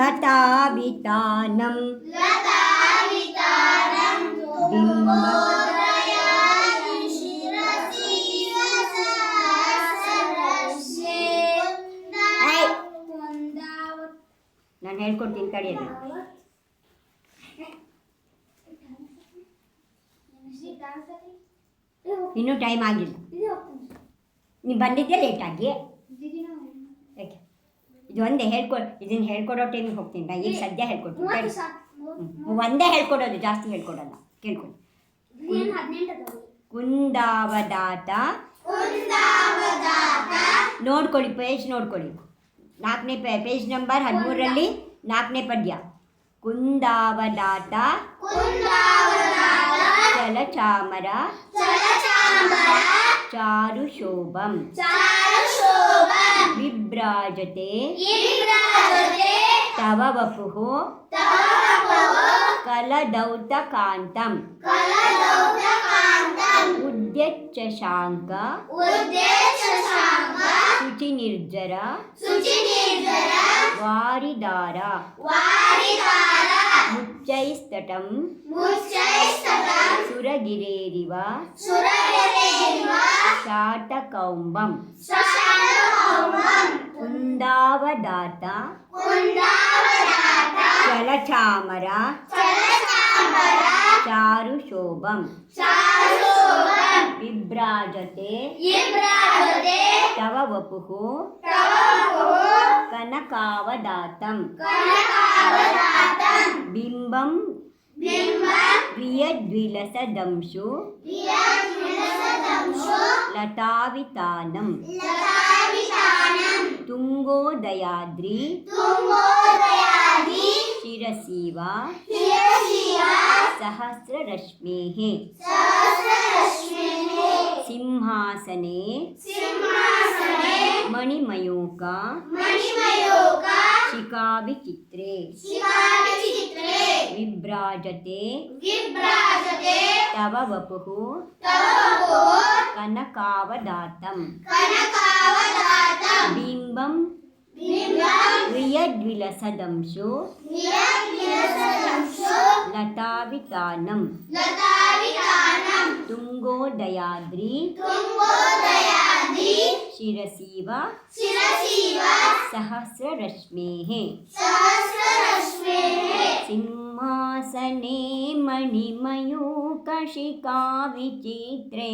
लतावितानं लतावितारं बिम्ब तुम्बोदयादि शिरसि वसहस्ररश्ये ऐ. कुन्दावत् ನಾನು ಹೇಳ್ಕೊಡ್ತೀನಿ ತಡೆಯಲ್ಲಿ ಇನ್ನೂ ಟೈಮ್ ಆಗಿಲ್ಲ ನೀವು ಬಂದಿದ್ದೆ ಲೇಟಾಗಿ ಯಾಕೆ ಇದು ಒಂದೇ ಹೇಳ್ಕೊ ಇದನ್ನ ಹೇಳ್ಕೊಡೋ ಟೈಮಿಗೆ ಹೋಗ್ತೀನಿ. ನಾ ಈಗ ಸದ್ಯ ಹೇಳ್ಕೊಡ್ತೀನಿ. ಒಂದೇ ಹೇಳ್ಕೊಡೋದು ಜಾಸ್ತಿ ಹೇಳ್ಕೊಡಲ್ಲ. ಕೇಳ್ಕೊಳ್ಳಿ ಕುಂದಾವದಾತ. ನೋಡ್ಕೊಳ್ಳಿ ಪೇಜ್ ನೋಡ್ಕೊಳ್ಳಿ ನಾಲ್ಕನೇ ಪೇ ಪೇಜ್ ನಂಬರ್ ಹದಿಮೂರರಲ್ಲಿ ನಾಲ್ಕನೇ ಪದ್ಯ. ಕುಂದಾವದಾತ. ಚಲಚಾಮರ. ಚಾರು ಶೋಭಂ విభ్రాజతే. తవ వపు. కలదౌతకాంతం. ఉద్యచ్చశాంక. శుచినిర్జర. వారిదార. ముచ్చైస్తటం. సురగిరేరివ. శాటకౌంబం. కుండావదాత. చలచామర. చారు శోభం విభ్రాజతే తవ వపు. కనకావదాతం. బింబం. ప్రియద్విలసదంశు లతావితానం. ಪ್ರಿಯದ್ವಿಲಸದಂಶು ಲತಾವಿತಾನಂ ತುಂಗೋದಯಾದ್ರಿ ಶಿರಸೀವ ಸಹಸ್ರರಶ್ಮೇಃ ಸಿಂಹಾಸನೆ ಮಣಿಮಯೂಕ ಶಿಖಾಭಿಚಿತ್ರೆ ವಿಭ್ರಾಜತೆ ತವ ವಪುಃ ಕನಕಾವದಾತಂ बिम्बं। क्रियद्विलसदंशो लतावितानं तुङ्गोदयाद्रि। शिरसीव। सहस्ररश्मेः। सिंहासने मणिमयूकशिका विचित्रे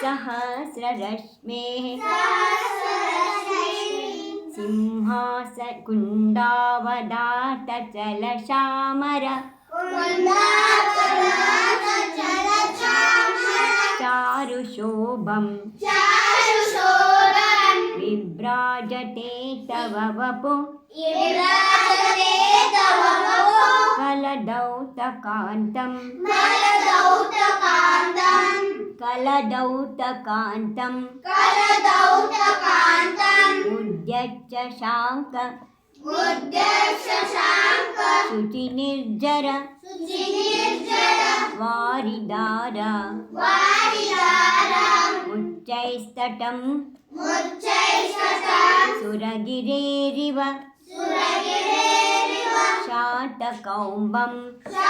सहस्ररश्मेः सिंहास कुण्डावदातचलशामर चारुशोभं विभ्राजते तव वपु। కలదౌతకాంతం. కలదౌతకాంతం. కలదౌతకాంతం. కలదౌతకాంతం. ఉద్యచ్చ శాంక ఉద్యచ్చ శాంక శుచి నిర్జర వారిదార ఉచ్చైస్తటం సురగిరేరివ. उद्देश्य शांत शुचिनिर्जर सुचिनिर्जर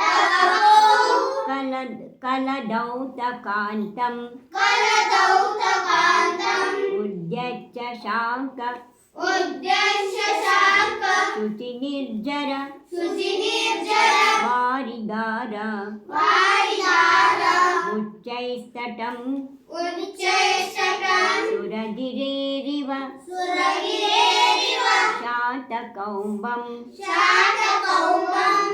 वारिदार कल कलदौतकान्तम् कलदौतकान्तम् उद्यच्च शाङ्क उद्यच्च शाङ्क शुचिनिर्जर। शुचिनिर्जर। वारिदार। वारिदार। उच्चैस्तटम्। उच्चैस्तटम्। सुरगिरेरिव। सुरगिरेरिव। शातकौम्बम् शातकौम्बम्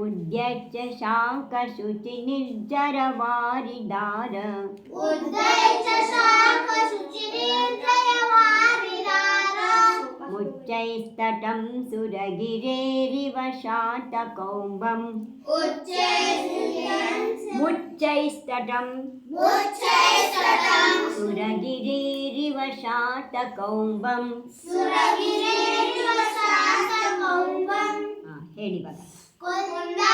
ಉದ್ದೈತ ಶಾಖ ಶುಚಿನಿರ್ಜಯವಾರಿದಾರ ಮುಚ್ಚೈಸ್ತಟಂ ಸುರಗಿರೇರಿವ ಶಾತಕೌಂಬಂ ಉಚ್ಚೈಸ್ತಕಂ ಮುಚ್ಚೈಸ್ತಟಂ ಮುಚ್ಚೈಸ್ತಕಂ ಸುರಗಿರೇರಿವ ಶಾತಕೌಂಬಂ ಸುರಗಿರೇರಿವ ಶಾತಕೌಂಬಂ ಹಾ, ಹೇಳಿ ಇವಾಗ కుందా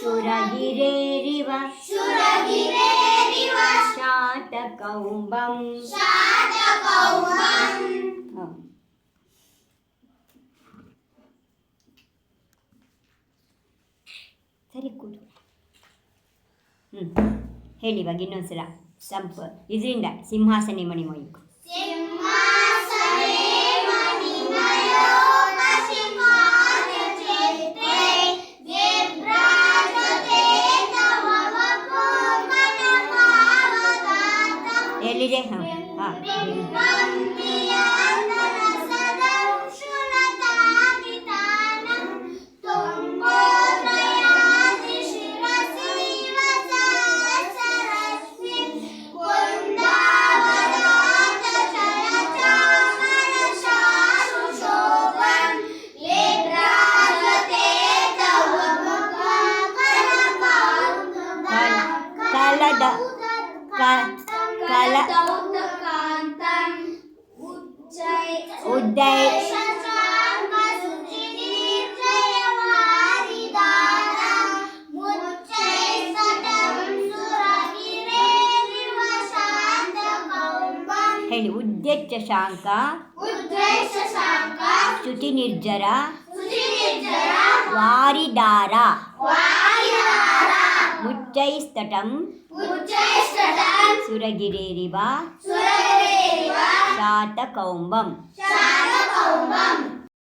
ಸುರಗಿರೇರಿವ. ಸುರಗಿರೇರಿವ. ಶಾತಕೌಂಬಂ ಶಾತಕೌಮಂ. ಹಾ. ಸರಿ ಕೂಡು. ಹ್ಞೂ ಹೇಳಿ ಇವಾಗ ಇನ್ನೊಂದ್ಸಲ. ಸಂಪ ಇದರಿಂದ ಸಿಂಹಾಸನೆ ಮಣಿಮೊಯ್ಕು Amen. ಉದ್ದೈ ಹೇಳಿ ಉದ್ದೇಶ ಶಾಂಕ ಶುಚಿ ನಿರ್ಜರ ವಾರಿದಾರ ಮುಚ್ಚೈಸ್ತಟಂ ಸುರಗಿರೇರಿವ ಶಾತಕೌಂಬಂ. Obama.